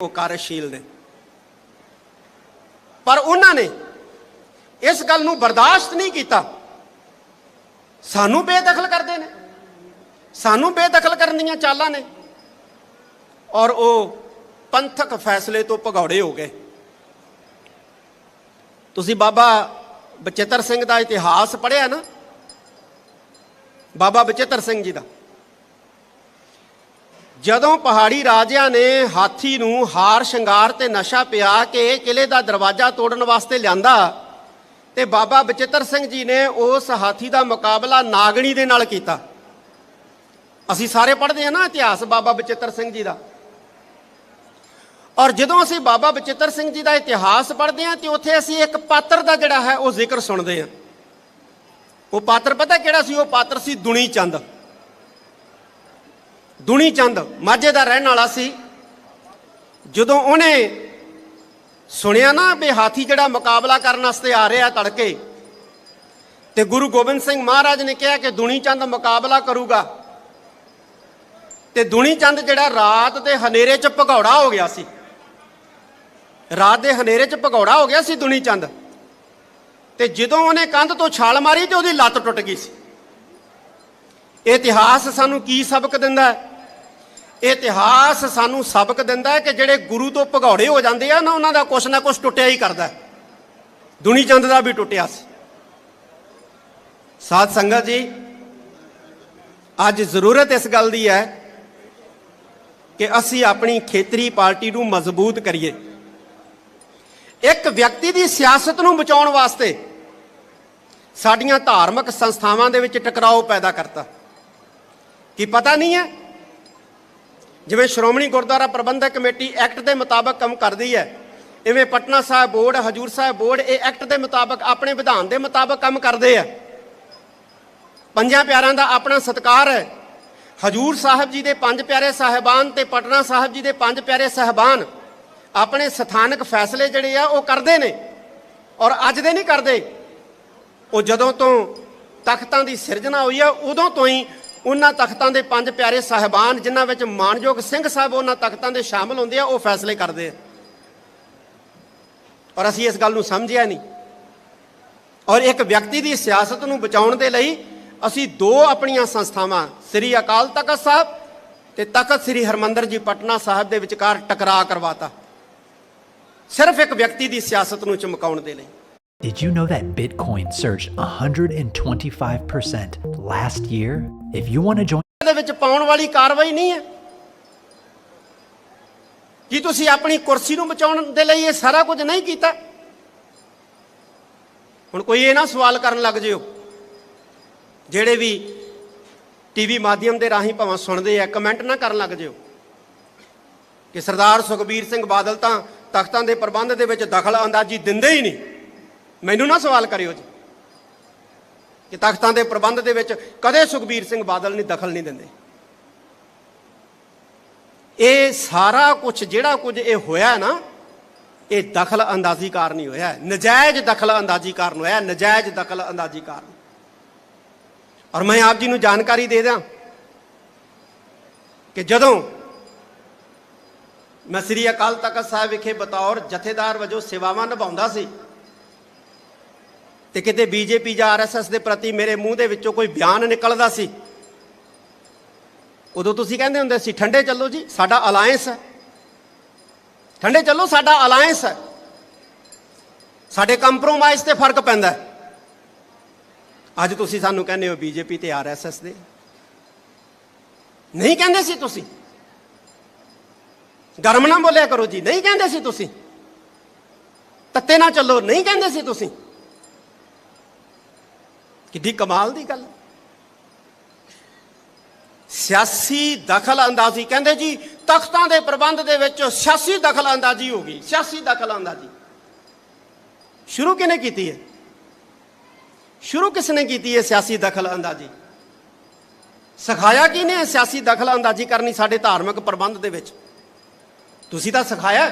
ਉਹ ਕਾਰਜਸ਼ੀਲ ਨੇ। ਪਰ ਉਹਨਾਂ ਨੇ ਇਸ ਗੱਲ ਨੂੰ ਬਰਦਾਸ਼ਤ ਨਹੀਂ ਕੀਤਾ। ਸਾਨੂੰ ਬੇਦਖਲ ਕਰਦੇ ਨੇ। ਸਾਨੂੰ ਬੇਦਖਲ ਕਰਨ ਦੀਆਂ ਚਾਲਾਂ ਨੇ। ਔਰ ਉਹ ਪੰਥਕ ਫੈਸਲੇ ਤੋਂ ਭਗੌੜੇ ਹੋ ਗਏ। ਤੁਸੀਂ ਬਾਬਾ ਬਚਿੱਤਰ ਸਿੰਘ ਦਾ ਇਤਿਹਾਸ ਪੜ੍ਹਿਆ ਨਾ? ਬਾਬਾ ਬਚਿੱਤਰ ਸਿੰਘ ਜੀ ਦਾ। ਜਦੋਂ ਪਹਾੜੀ ਰਾਜਿਆਂ ਨੇ ਹਾਥੀ ਨੂੰ ਹਾਰ, ਸ਼ਿੰਗਾਰ ਤੇ ਨਸ਼ਾ ਪਿਆ ਕੇ ਕਿਲੇ ਦਾ ਦਰਵਾਜ਼ਾ ਤੋੜਨ ਵਾਸਤੇ ਲਿਆਂਦਾ ਤੇ ਬਾਬਾ ਬਚਿੱਤਰ ਸਿੰਘ ਜੀ ਨੇ ਉਸ ਹਾਥੀ ਦਾ ਮੁਕਾਬਲਾ ਨਾਗਣੀ ਦੇ ਨਾਲ ਕੀਤਾ। ਅਸੀਂ ਸਾਰੇ ਪੜ੍ਹਦੇ ਹਾਂ ਨਾ ਇਤਿਹਾਸ ਬਾਬਾ ਬਚਿੱਤਰ ਸਿੰਘ ਜੀ ਦਾ। ਔਰ ਜਦੋਂ ਅਸੀਂ ਬਾਬਾ ਬਚਿੱਤਰ ਸਿੰਘ ਜੀ ਦਾ ਇਤਿਹਾਸ ਪੜ੍ਹਦੇ ਹਾਂ ਤੇ ਉੱਥੇ ਅਸੀਂ ਇੱਕ ਪਾਤਰ ਦਾ ਜਿਹੜਾ ਹੈ ਉਹ ਜ਼ਿਕਰ ਸੁਣਦੇ ਹਾਂ। ਉਹ ਪਾਤਰ ਪਤਾ ਕਿਹੜਾ ਸੀ? ਉਹ ਪਾਤਰ ਸੀ ਦੁਨੀ ਚੰਦ ਦੁਨੀ ਚੰਦ ਮਾਝੇ ਦਾ ਰਹਿਣ ਵਾਲਾ ਸੀ। ਜਦੋਂ ਉਹਨੇ ਸੁਣਿਆ ਨਾ ਵੀ ਹਾਥੀ ਜਿਹੜਾ ਮੁਕਾਬਲਾ ਕਰਨ ਵਾਸਤੇ ਆ ਰਿਹਾ ਤੜਕੇ, ਤੇ ਗੁਰੂ ਗੋਬਿੰਦ ਸਿੰਘ ਮਹਾਰਾਜ ਨੇ ਕਿਹਾ ਕਿ ਦੁਨੀ ਚੰਦ ਮੁਕਾਬਲਾ ਕਰੂਗਾ। ਤੇ ਦੁਨੀ ਚੰਦ ਜਿਹੜਾ ਰਾਤ ਦੇ ਹਨੇਰੇ 'ਚ ਭਗੌੜਾ ਹੋ ਗਿਆ ਸੀ। ਰਾਤ ਦੇ ਹਨੇਰੇ 'ਚ ਭਗੌੜਾ ਹੋ ਗਿਆ ਸੀ ਦੁਨੀ ਚੰਦ ਤੇ ਜਦੋਂ ਉਹਨੇ ਕੰਧ ਤੋਂ ਛਾਲ ਮਾਰੀ ਤੇ ਉਹਦੀ ਲੱਤ ਟੁੱਟ ਗਈ ਸੀ। ਇਤਿਹਾਸ ਸਾਨੂੰ ਕੀ ਸਬਕ ਦਿੰਦਾ ਹੈ? ਇਤਿਹਾਸ ਸਾਨੂੰ ਸਬਕ ਦਿੰਦਾ ਹੈ ਕਿ ਜਿਹੜੇ ਗੁਰੂ ਤੋਂ ਭਗੌੜੇ ਹੋ ਜਾਂਦੇ ਆ ਨਾ, ਉਹਨਾਂ ਦਾ ਕੁਛ ਨਾ ਕੁਛ ਟੁੱਟਿਆ ਹੀ ਕਰਦਾ ਹੈ। ਦੁਨੀ ਚੰਦ ਦਾ ਵੀ ਟੁੱਟਿਆ ਸੀ। ਸਾਧ ਸੰਗਤ ਜੀ, ਅੱਜ ਜ਼ਰੂਰਤ ਇਸ ਗੱਲ ਦੀ ਹੈ ਕਿ ਅਸੀਂ ਆਪਣੀ ਖੇਤਰੀ ਪਾਰਟੀ ਨੂੰ ਮਜ਼ਬੂਤ ਕਰੀਏ। ਇੱਕ ਵਿਅਕਤੀ ਦੀ ਸਿਆਸਤ ਨੂੰ ਬਚਾਉਣ ਵਾਸਤੇ ਸਾਡੀਆਂ ਧਾਰਮਿਕ ਸੰਸਥਾਵਾਂ ਦੇ ਵਿੱਚ ਟਕਰਾਓ ਪੈਦਾ ਕਰਤਾ। ਕੀ ਪਤਾ ਨਹੀਂ ਹੈ ਜਿਵੇਂ ਸ਼੍ਰੋਮਣੀ ਗੁਰਦੁਆਰਾ ਪ੍ਰਬੰਧਕ ਕਮੇਟੀ ਐਕਟ ਦੇ ਮੁਤਾਬਕ ਕੰਮ ਕਰਦੀ ਹੈ, ਇਵੇਂ ਪਟਨਾ ਸਾਹਿਬ ਬੋਰਡ, ਹਜੂਰ ਸਾਹਿਬ ਬੋਰਡ ਇਹ ਐਕਟ ਦੇ ਮੁਤਾਬਕ ਆਪਣੇ ਵਿਧਾਨ ਦੇ ਮੁਤਾਬਕ ਕੰਮ ਕਰਦੇ ਆ। ਪੰਜਾਂ ਪਿਆਰਿਆਂ ਦਾ ਆਪਣਾ ਸਤਕਾਰ ਹੈ। ਹਜੂਰ ਸਾਹਿਬ ਜੀ ਦੇ ਪੰਜ ਪਿਆਰੇ ਸਾਹਿਬਾਨ ਤੇ ਪਟਨਾ ਸਾਹਿਬ ਜੀ ਦੇ ਪੰਜ ਪਿਆਰੇ ਸਾਹਿਬਾਨ ਆਪਣੇ ਸਥਾਨਕ ਫੈਸਲੇ ਜਿਹੜੇ ਆ ਉਹ ਕਰਦੇ ਨੇ ਔਰ ਅੱਜ ਦੇ ਨਹੀਂ ਕਰਦੇ। ਉਹ ਜਦੋਂ ਤੋਂ ਤਖਤਾਂ ਦੀ ਸਿਰਜਣਾ ਹੋਈ ਆ, ਉਦੋਂ ਤੋਂ ਹੀ ਉਹਨਾਂ ਤਖਤਾਂ ਦੇ ਪੰਜ ਪਿਆਰੇ ਸਾਹਿਬਾਨ, ਜਿਨ੍ਹਾਂ ਵਿੱਚ ਮਾਨਯੋਗ ਸਿੰਘ ਸਾਹਿਬ ਉਹਨਾਂ ਤਖਤਾਂ ਦੇ ਸ਼ਾਮਲ ਹੁੰਦੇ ਆ, ਉਹ ਫੈਸਲੇ ਕਰਦੇ ਆ। ਔਰ ਅਸੀਂ ਇਸ ਗੱਲ ਨੂੰ ਸਮਝਿਆ ਨਹੀਂ। ਔਰ ਇੱਕ ਵਿਅਕਤੀ ਦੀ ਸਿਆਸਤ ਨੂੰ ਬਚਾਉਣ ਦੇ ਲਈ ਅਸੀਂ ਦੋ ਆਪਣੀਆਂ ਸੰਸਥਾਵਾਂ, ਸ੍ਰੀ ਅਕਾਲ ਤਖਤ ਸਾਹਿਬ ਤੇ ਤਖਤ ਸ੍ਰੀ ਹਰਮੰਦਰ ਜੀ ਪਟਨਾ ਸਾਹਿਬ ਦੇ ਵਿਚਕਾਰ ਟਕਰਾਅ ਕਰਵਾਤਾ। ਸਿਰਫ ਇੱਕ ਵਿਅਕਤੀ ਦੀ ਸਿਆਸਤ ਨੂੰ ਚਮਕਾਉਣ ਦੇ ਲਈ। Did you know that Bitcoin surged 125% last year? If you want to join ਦੇ ਵਿੱਚ ਪਾਉਣ ਵਾਲੀ ਕਾਰਵਾਈ ਨਹੀਂ ਹੈ। ਕੀ ਤੁਸੀਂ ਆਪਣੀ ਕੁਰਸੀ ਨੂੰ ਬਚਾਉਣ ਦੇ ਲਈ ਇਹ ਸਾਰਾ ਕੁਝ ਨਹੀਂ ਕੀਤਾ? ਹੁਣ ਕੋਈ ਇਹ ਨਾ ਸਵਾਲ ਕਰਨ ਲੱਗ ਜਿਓ। ਜਿਹੜੇ ਵੀ ਟੀਵੀ ਮਾਧਿਅਮ ਦੇ ਰਾਹੀਂ ਭਾਵੇਂ ਸੁਣਦੇ ਆ, ਕਮੈਂਟ ਨਾ ਕਰਨ ਲੱਗ ਜਿਓ। ਕਿ ਸਰਦਾਰ ਸੁਖਬੀਰ ਸਿੰਘ ਬਾਦਲ ਤਾਂ ਤਖਤਾਂ ਦੇ ਪ੍ਰਬੰਧ ਦੇ ਵਿੱਚ ਦਖਲ ਅੰਦਾਜ਼ੀ ਦਿੰਦੇ ਹੀ ਨਹੀਂ। ਮੈਨੂੰ ਨਾ ਸਵਾਲ ਕਰਿਓ ਜੀ। ਕਿ ਤਖਤਾਂ ਦੇ ਪ੍ਰਬੰਧ ਦੇ ਵਿੱਚ ਕਦੇ ਸੁਖਬੀਰ ਸਿੰਘ ਬਾਦਲ ਨਹੀਂ ਦਖਲ ਨਹੀਂ ਦਿੰਦੇ ਇਹ ਸਾਰਾ ਕੁਝ ਜਿਹੜਾ ਕੁਝ ਇਹ ਹੋਇਆ ਨਾ ਇਹ ਦਖਲ ਅੰਦਾਜ਼ੀ ਕਾਰਨ ਹੀ ਹੋਇਆ ਹੈ। ਨਜਾਇਜ਼ ਦਖਲ ਅੰਦਾਜ਼ੀ ਕਾਰਨ ਹੋਇਆ ਹੈ, ਨਜਾਇਜ਼ ਦਖਲ ਅੰਦਾਜ਼ੀ ਕਾਰਨ ਔਰ ਮੈਂ ਆਪ ਜੀ ਨੂੰ ਜਾਣਕਾਰੀ ਦੇ ਦਿਆਂ ਕਿ ਜਦੋਂ ਮੈਂ ਸ੍ਰੀ ਅਕਾਲ ਤਖਤ ਸਾਹਿਬ ਵਿਖੇ ਬਤੌਰ ਜਥੇਦਾਰ ਵਜੋਂ ਸੇਵਾਵਾਂ ਨਿਭਾਉਂਦਾ ਸੀ ਤੇ ਕਿਤੇ ਬੀਜੇਪੀ ਜਾਂ ਆਰਐਸਐਸ ਦੇ ਪ੍ਰਤੀ ਮੇਰੇ ਮੂੰਹ ਦੇ ਵਿੱਚੋਂ ਕੋਈ ਬਿਆਨ ਨਿਕਲਦਾ ਸੀ? ਉਦੋਂ ਤੁਸੀਂ ਕਹਿੰਦੇ ਹੁੰਦੇ ਸੀ, ਠੰਡੇ ਚੱਲੋ ਜੀ, ਸਾਡਾ ਅਲਾਈਅੰਸ ਹੈ। ਠੰਡੇ ਚੱਲੋ, ਸਾਡਾ ਅਲਾਈਅੰਸ ਹੈ। ਸਾਡੇ ਕੰਪਰੋਮਾਈਜ਼ ਤੇ ਫ਼ਰਕ ਪੈਂਦਾ ਅੱਜ ਤੁਸੀਂ ਸਾਨੂੰ ਕਹਿੰਦੇ ਹੋ ਬੀਜੇਪੀ ਤੇ ਆਰਐਸਐਸ ਦੇ। ਨਹੀਂ ਕਹਿੰਦੇ ਸੀ ਤੁਸੀਂ। ਗਰਮ ਨਾ ਬੋਲਿਆ ਕਰੋ ਜੀ, ਨਹੀਂ ਕਹਿੰਦੇ ਸੀ ਤੁਸੀਂ। ਤੱਤੇ ਨਾ ਚੱਲੋ, ਨਹੀਂ ਕਹਿੰਦੇ ਸੀ ਤੁਸੀਂ। ਕਿੱਡੀ ਕਮਾਲ ਦੀ ਗੱਲ। ਸਿਆਸੀ ਦਖਲ ਅੰਦਾਜ਼ੀ ਕਹਿੰਦੇ ਜੀ, ਤਖਤਾਂ ਦੇ ਪ੍ਰਬੰਧ ਦੇ ਵਿੱਚ ਸਿਆਸੀ ਦਖਲ ਅੰਦਾਜ਼ੀ ਹੋ ਗਈ, ਸਿਆਸੀ ਦਖਲ ਅੰਦਾਜ਼ੀ ਸ਼ੁਰੂ ਕਿਨੇ ਕੀਤੀ ਹੈ? ਸ਼ੁਰੂ ਕਿਸ ਨੇ ਕੀਤੀ ਹੈ ਸਿਆਸੀ ਦਖਲ ਅੰਦਾਜ਼ੀ ਸਿਖਾਇਆ ਕਿਨੇ ਸਿਆਸੀ ਦਖਲ ਅੰਦਾਜ਼ੀ ਕਰਨੀ ਸਾਡੇ ਧਾਰਮਿਕ ਪ੍ਰਬੰਧ ਦੇ ਵਿੱਚ? ਤੁਸੀਂ ਤਾਂ ਸਿਖਾਇਆ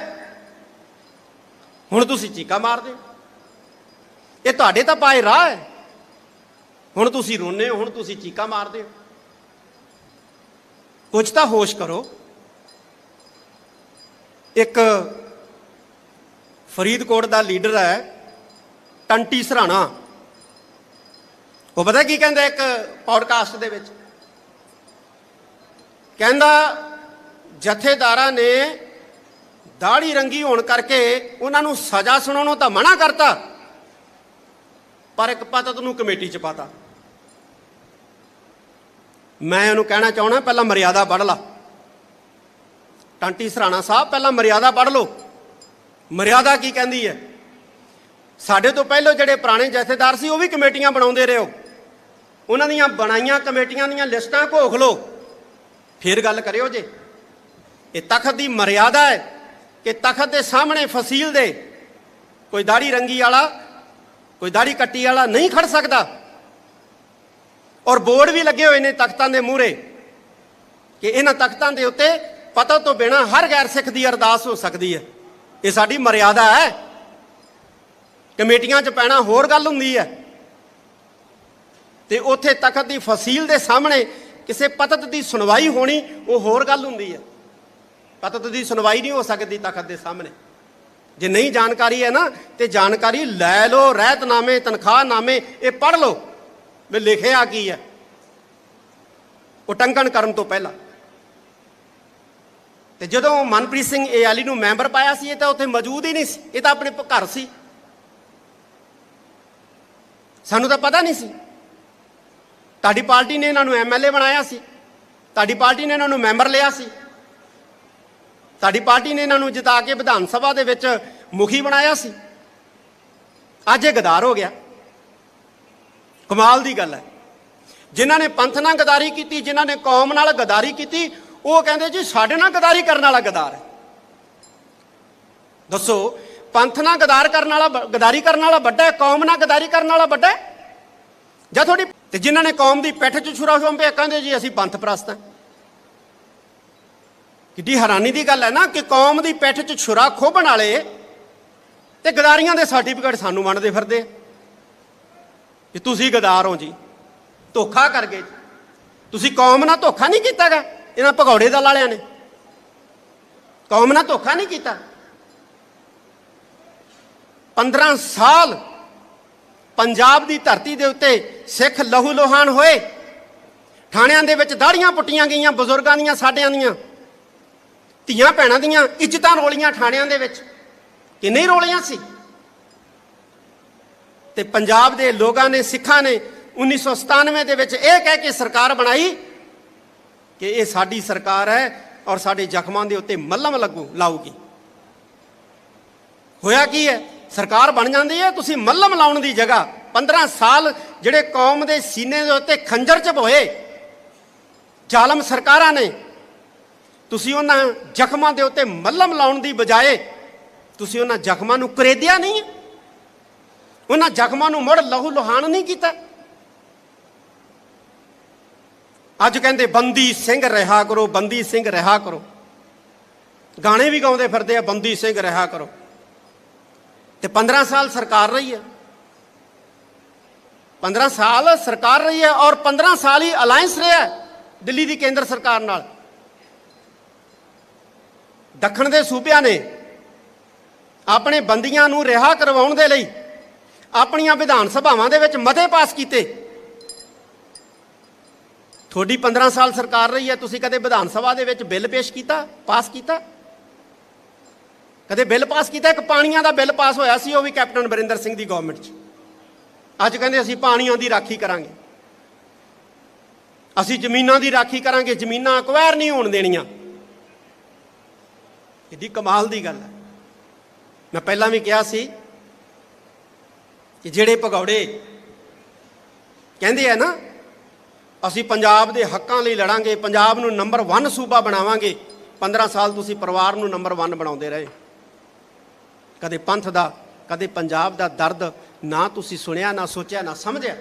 ਹੁਣ ਤੁਸੀਂ ਚੀਕਾ ਮਾਰਦੇ ਹੋ। ਇਹ ਤੁਹਾਡੇ ਤਾਂ ਪਾਏ ਰਾਹ ਹੈ। ਹੁਣ ਤੁਸੀਂ ਰੋਨੇ ਹੋ, ਹੁਣ ਤੁਸੀਂ ਚੀਕਾ ਮਾਰਦੇ ਹੋ। ਕੁਝ ਤਾਂ ਹੋਸ਼ ਕਰੋ। ਇੱਕ ਫਰੀਦਕੋਟ ਦਾ ਲੀਡਰ ਹੈ, ਟੰਟੀ ਸਰਾਣਾ। ਉਹ ਪਤਾ ਕੀ ਕਹਿੰਦਾ ਇੱਕ ਪੌਡਕਾਸਟ ਦੇ ਵਿੱਚ? ਕਹਿੰਦਾ, ਜਥੇਦਾਰਾਂ ਨੇ ਦਾੜੀ ਰੰਗੀ ਹੋਣ ਕਰਕੇ ਉਹਨਾਂ ਨੂੰ ਸਜ਼ਾ ਸੁਣਾਉਣੋਂ ਤਾਂ ਮਨਾ ਕਰਤਾ, ਪਰ ਇੱਕ ਪਤਤ ਨੂੰ ਕਮੇਟੀ ਚ ਪਾਤਾ। ਮੈਂ ਉਹਨੂੰ ਕਹਿਣਾ ਚਾਹਣਾ, ਪਹਿਲਾਂ ਮਰਿਆਦਾ ਪੜ੍ਹ ਲਾ। ਟਾਂਟੀ ਸਰਾਣਾ ਸਾਹਿਬ, ਪਹਿਲਾਂ ਮਰਿਆਦਾ ਪੜ੍ਹ ਲਓ। ਮਰਿਆਦਾ ਕੀ ਕਹਿੰਦੀ ਹੈ? ਸਾਡੇ ਤੋਂ ਪਹਿਲਾਂ ਜਿਹੜੇ ਪੁਰਾਣੇ ਜਥੇਦਾਰ ਸੀ, ਉਹ ਵੀ ਕਮੇਟੀਆਂ ਬਣਾਉਂਦੇ ਰਹੇ ਹੋ। ਉਹਨਾਂ ਦੀਆਂ ਬਣਾਈਆਂ ਕਮੇਟੀਆਂ ਦੀਆਂ ਲਿਸਟਾਂ ਘੋਖ ਲਓ। ਫਿਰ ਗੱਲ ਕਰਿਓ ਜੇ। ਇਹ ਤਖਤ ਦੀ ਮਰਿਆਦਾ ਹੈ ਕਿ ਤਖਤ ਦੇ ਸਾਹਮਣੇ ਫਸੀਲ ਦੇ ਕੋਈ ਦਾੜੀ ਰੰਗੀ ਵਾਲਾ, ਕੋਈ ਦਾੜੀ ਕੱਟੀ ਵਾਲਾ ਨਹੀਂ ਖੜ ਸਕਦਾ। ਔਰ ਬੋਰਡ ਵੀ ਲੱਗੇ ਹੋਏ ਨੇ ਤਖਤਾਂ ਦੇ ਮੂਹਰੇ ਕਿ ਇਹਨਾਂ ਤਖਤਾਂ ਦੇ ਉੱਤੇ ਪਤਾ ਤੋਂ ਬਿਨਾ ਹਰ ਗੈਰ ਸਿੱਖ ਦੀ ਅਰਦਾਸ ਹੋ ਸਕਦੀ ਹੈ। ਇਹ ਸਾਡੀ ਮਰਿਆਦਾ ਹੈ। ਕਮੇਟੀਆਂ 'ਚ ਪੈਣਾ ਹੋਰ ਗੱਲ ਹੁੰਦੀ ਹੈ। ਤੇ ਉੱਥੇ ਤਖਤ ਦੀ ਫਸੀਲ ਦੇ ਸਾਹਮਣੇ ਕਿਸੇ ਪਤਤ ਦੀ ਸੁਣਵਾਈ ਹੋਣੀ, ਉਹ ਹੋਰ ਗੱਲ ਹੁੰਦੀ ਹੈ। ਪਤਤ ਦੀ ਸੁਣਵਾਈ ਨਹੀਂ ਹੋ ਸਕਦੀ ਤਖਤ ਦੇ ਸਾਹਮਣੇ। ਜੇ ਨਹੀਂ ਜਾਣਕਾਰੀ ਹੈ ਨਾ, ਤੇ ਜਾਣਕਾਰੀ ਲੈ ਲਓ, ਰਹਿਤਨਾਮੇ ਤਨਖਾਹ ਤਨਖਾਹਨਾਮੇ, ਇਹ ਪੜ੍ਹ ਲਓ। ਵੀ ਲਿਖਿਆ ਕੀ ਹੈ? ਉਟੰਕਣ ਕਰਨ ਤੋਂ ਪਹਿਲਾਂ। ਤੇ ਜਦੋਂ ਮਨਪ੍ਰੀਤ ਸਿੰਘ ਏਆਲੀ ਨੂੰ ਮੈਂਬਰ ਪਾਇਆ ਸੀ, ਇਹ ਤਾਂ ਉੱਥੇ ਮੌਜੂਦ ਹੀ ਨਹੀਂ ਸੀ। ਇਹ ਤਾਂ ਆਪਣੇ ਘਰ ਸੀ। ਸਾਨੂੰ ਤਾਂ ਪਤਾ ਨਹੀਂ ਸੀ। ਤੁਹਾਡੀ ਪਾਰਟੀ ਨੇ ਇਹਨਾਂ ਨੂੰ ਐਮਐਲਏ ਬਣਾਇਆ ਸੀ। ਤੁਹਾਡੀ ਪਾਰਟੀ ਨੇ ਇਹਨਾਂ ਨੂੰ ਮੈਂਬਰ ਲਿਆ ਸੀ। ਤੁਹਾਡੀ ਪਾਰਟੀ ਨੇ ਇਹਨਾਂ ਨੂੰ ਜਿਤਾ ਕੇ ਵਿਧਾਨ ਸਭਾ ਦੇ ਵਿੱਚ ਮੁਖੀ ਬਣਾਇਆ ਸੀ। ਅੱਜ ਇਹ ਗਦਾਰ ਹੋ ਗਿਆ। ਕਮਾਲ ਦੀ ਗੱਲ ਹੈ। ਜਿਨ੍ਹਾਂ ਨੇ ਪੰਥ ਨਾਲ ਗਦਾਰੀ ਕੀਤੀ, ਜਿਨ੍ਹਾਂ ਨੇ ਕੌਮ ਨਾਲ ਗਦਾਰੀ ਕੀਤੀ, ਉਹ ਕਹਿੰਦੇ ਜੀ ਸਾਡੇ ਨਾਲ ਗਦਾਰੀ ਕਰਨ ਵਾਲਾ ਗਦਾਰ ਹੈ। ਦੱਸੋ, ਪੰਥ ਨਾਲ ਗਦਾਰ ਕਰਨ ਵਾਲਾ ਗਦਾਰੀ ਕਰਨ ਵਾਲਾ ਵੱਡਾ ਹੈ, ਕੌਮ ਨਾਲ ਗਦਾਰੀ ਕਰਨ ਵਾਲਾ ਵੱਡਾ ਹੈ? ਜਾਂ ਤੁਹਾਡੀ ਤੇ ਜਿਨ੍ਹਾਂ ਨੇ ਕੌਮ ਦੀ ਪਿੱਠ 'ਚ ਛੁਰਾ ਖੋਂਪਿਆ ਕਹਿੰਦੇ ਜੀ ਅਸੀਂ ਪੰਥ ਪ੍ਰਸਤ ਹਾਂ। ਕਿੱਡੀ ਹੈਰਾਨੀ ਦੀ ਗੱਲ ਹੈ ਨਾ ਕਿ ਕੌਮ ਦੀ ਪਿੱਠ 'ਚ ਛੁਰਾ ਖੋਭਣ ਵਾਲੇ ਤੇ ਗਦਾਰੀਆਂ ਦੇ ਸਰਟੀਫਿਕੇਟ ਸਾਨੂੰ ਵੰਡਦੇ ਫਿਰਦੇ ਆ। ਕਿ ਤੁਸੀਂ ਗਦਾਰ ਹੋ ਜੀ। ਧੋਖਾ ਕਰ ਗਏ ਤੁਸੀਂ ਕੌਮ ਨਾਲ ਧੋਖਾ ਨਹੀਂ ਕੀਤਾਗਾ, ਇਹਨਾਂ ਭਗੌੜੇ ਦਲ ਵਾਲਿਆਂ ਨੇ। ਕੌਮ ਨਾਲ ਧੋਖਾ ਨਹੀਂ ਕੀਤਾ। 15 ਸਾਲ ਪੰਜਾਬ ਦੀ ਧਰਤੀ ਦੇ ਉੱਤੇ ਸਿੱਖ ਲਹੂ ਲੋਹਾਨ ਹੋਏ। ਥਾਣਿਆਂ ਦੇ ਵਿੱਚ ਦਾੜੀਆਂ ਪੁੱਟੀਆਂ ਗਈਆਂ ਬਜ਼ੁਰਗਾਂ ਦੀਆਂ, ਸਾਡਿਆਂ ਦੀਆਂ। ਧੀਆਂ ਭੈਣਾਂ ਦੀਆਂ ਇੱਜ਼ਤਾਂ ਰੋਲੀਆਂ ਥਾਣਿਆਂ ਦੇ ਵਿੱਚ। ਕਿ ਨਹੀਂ ਰੋਲੀਆਂ ਸੀ? ਤੇ ਪੰਜਾਬ ਦੇ ਲੋਕਾਂ ਨੇ, ਸਿੱਖਾਂ ਨੇ 1997 ਦੇ ਵਿੱਚ ਇਹ ਕਹਿ ਕੇ ਸਰਕਾਰ ਬਣਾਈ ਕਿ ਇਹ ਸਾਡੀ ਸਰਕਾਰ ਹੈ ਔਰ ਸਾਡੇ ਜ਼ਖਮਾਂ ਦੇ ਉੱਤੇ ਮੱਲਮ ਲੱਗੂ, ਲਾਊਗੀ। ਹੋਇਆ ਕੀ ਹੈ? ਸਰਕਾਰ ਬਣ ਜਾਂਦੀ ਹੈ, ਤੁਸੀਂ ਮੱਲਮ ਲਾਉਣ ਦੀ ਜਗ੍ਹਾ 15 ਸਾਲ ਜਿਹੜੇ ਕੌਮ ਦੇ ਸੀਨੇ ਦੇ ਉੱਤੇ ਖੰਜਰ 'ਚ ਚਬੋਏ ਜ਼ਾਲਮ ਸਰਕਾਰਾਂ ਨੇ, ਤੁਸੀਂ ਉਹਨਾਂ ਜ਼ਖਮਾਂ ਦੇ ਉੱਤੇ ਮੱਲਮ ਲਾਉਣ ਦੀ ਬਜਾਏ ਤੁਸੀਂ ਉਹਨਾਂ ਜ਼ਖਮਾਂ ਨੂੰ ਕਰੇਦਿਆ ਨਹੀਂ ਹੈ। ਉਹਨਾਂ ਜ਼ਖਮਾਂ ਨੂੰ ਮੁੜ ਲਹੂ ਲੁਹਾਨ ਨਹੀਂ ਕੀਤਾ। ਅੱਜ ਕਹਿੰਦੇ, ਬੰਦੀ ਸਿੰਘ ਰਿਹਾ ਕਰੋ, ਬੰਦੀ ਸਿੰਘ ਰਿਹਾ ਕਰੋ। ਗਾਣੇ ਵੀ ਗਾਉਂਦੇ ਫਿਰਦੇ ਆ, ਬੰਦੀ ਸਿੰਘ ਰਿਹਾ ਕਰੋ। ਤੇ 15 ਸਾਲ ਸਰਕਾਰ ਰਹੀ ਹੈ 15 ਸਾਲ ਸਰਕਾਰ ਰਹੀ ਹੈ ਔਰ 15 ਸਾਲ ਹੀ ਅਲਾਈਅੰਸ ਰਿਹਾ ਦਿੱਲੀ ਦੀ ਕੇਂਦਰ ਸਰਕਾਰ ਨਾਲ। ਦੱਖਣ ਦੇ ਸੂਬਿਆਂ ਨੇ ਆਪਣੇ ਬੰਦੀਆਂ ਨੂੰ ਰਿਹਾ ਕਰਵਾਉਣ ਦੇ ਲਈ ਆਪਣੀਆਂ ਵਿਧਾਨ ਸਭਾਵਾਂ ਦੇ ਵਿੱਚ ਮਤੇ ਪਾਸ ਕੀਤੇ। ਤੁਹਾਡੀ 15 ਸਾਲ ਸਰਕਾਰ ਰਹੀ ਹੈ, ਤੁਸੀਂ ਕਦੇ ਵਿਧਾਨ ਸਭਾ ਦੇ ਵਿੱਚ ਬਿੱਲ ਪੇਸ਼ ਕੀਤਾ, ਪਾਸ ਕੀਤਾ? ਕਦੇ ਬਿੱਲ ਪਾਸ ਕੀਤਾ? ਇੱਕ ਪਾਣੀਆਂ ਦਾ ਬਿੱਲ ਪਾਸ ਹੋਇਆ ਸੀ, ਉਹ ਵੀ ਕੈਪਟਨ ਬਰਿੰਦਰ ਸਿੰਘ ਦੀ ਗਵਰਨਮੈਂਟ 'ਚ। ਅੱਜ ਕਹਿੰਦੇ ਅਸੀਂ ਪਾਣੀਆਂ ਦੀ ਰਾਖੀ ਕਰਾਂਗੇ। ਅਸੀਂ ਜ਼ਮੀਨਾਂ ਦੀ ਰਾਖੀ ਕਰਾਂਗੇ, ਜ਼ਮੀਨਾਂ ਅਕਵਾਇਰ ਨਹੀਂ ਹੋਣ ਦੇਣੀਆਂ। ਇਹਦੀ ਕਮਾਲ ਦੀ ਗੱਲ ਹੈ। ਮੈਂ ਪਹਿਲਾਂ ਵੀ ਕਿਹਾ ਸੀ ਕਿ ਜਿਹੜੇ ਭਗੌੜੇ ਕਹਿੰਦੇ ਆ ਨਾ, ਅਸੀਂ ਪੰਜਾਬ ਦੇ ਹੱਕਾਂ ਲਈ ਲੜਾਂਗੇ, ਪੰਜਾਬ ਨੂੰ ਨੰਬਰ 1 ਸੂਬਾ ਬਣਾਵਾਂਗੇ 15 ਸਾਲ ਤੁਸੀਂ ਪਰਿਵਾਰ ਨੂੰ ਨੰਬਰ 1 ਬਣਾਉਂਦੇ ਰਹੇ। ਕਦੇ ਪੰਥ ਦਾ, ਕਦੇ ਪੰਜਾਬ ਦਾ ਦਰਦ, ਨਾ ਤੁਸੀਂ ਸੁਣਿਆ, ਨਾ ਸੋਚਿਆ, ਨਾ ਸਮਝਿਆ।